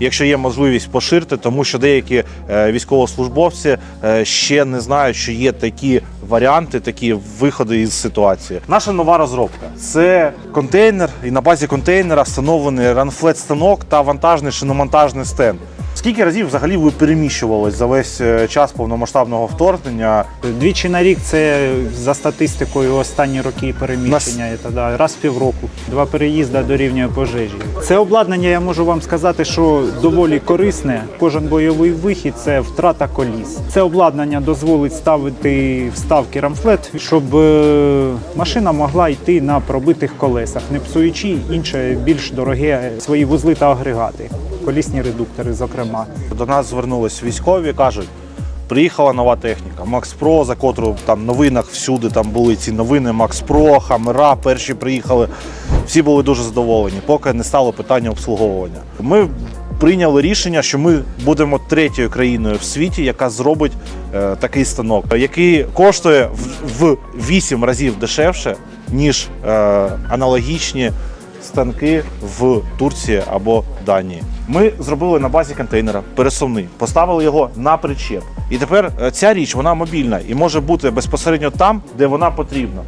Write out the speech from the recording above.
Якщо є можливість поширити, тому що деякі е, військовослужбовці е, ще не знають, що є такі варіанти, такі виходи із ситуації. Наша нова розробка це контейнер, і на базі контейнера встановлений ранфлет станок та вантажний шиномонтажний стенд. Скільки разів взагалі ви переміщувались за весь е, час повномасштабного вторгнення? Двічі на рік це за статистикою останні роки переміщення. Це, да, раз в півроку. Два переїзди дорівнює пожежі. Це обладнання, я можу вам сказати, що доволі корисне. Кожен бойовий вихід це втрата коліс. Це обладнання дозволить ставити вставки рамфлет, щоб е, машина могла йти на пробитих колесах, не псуючи інше більш дороге свої вузли та агрегати. Колісні редуктори, зокрема. До нас звернулись військові, кажуть. Приїхала нова техніка, Макс Про, за котру там новинах всюди там були ці новини Макс Про, Хамера перші приїхали. Всі були дуже задоволені, поки не стало питання обслуговування. Ми прийняли рішення, що ми будемо третьою країною в світі, яка зробить е, такий станок, який коштує в, в 8 разів дешевше, ніж е, аналогічні станки в Турції або Данії. Ми зробили на базі контейнера пересувний, поставили його на причеп. І тепер е, ця річ вона мобільна і може бути безпосередньо там, де вона потрібна.